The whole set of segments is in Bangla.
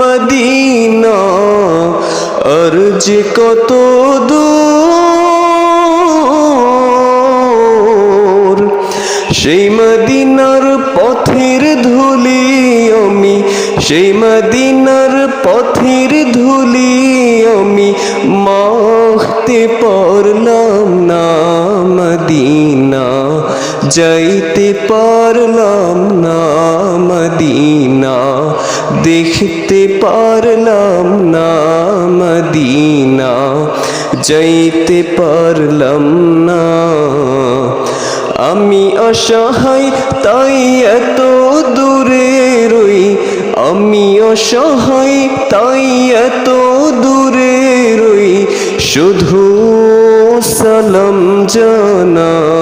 মদিনা আর যে কত দূর। সেই মদিনার পথের ধুলি আমি, সেই মদিনার পথের ধুলি আমি মাখতে পারলাম না মদিনা। যাইতে পারলাম না মদিনা, দেখতে পারলাম না মদিনা, যাইতে পারলাম না। আমি অসহায়, তাই এত দূরে রই। আমি অসহায়, তাই এত দূরে রই। শুধু সালাম মদিনা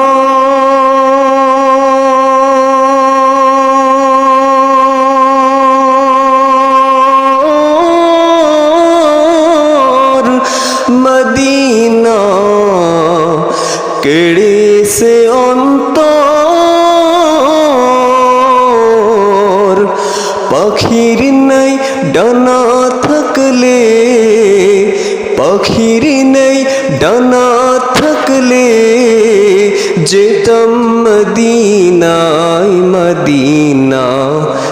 কেড়ে সে অন্তর পাখির নাই ডানা থাকলে পাখির নেই ডানা থাকলে যেতাম মদিনায় মদিনা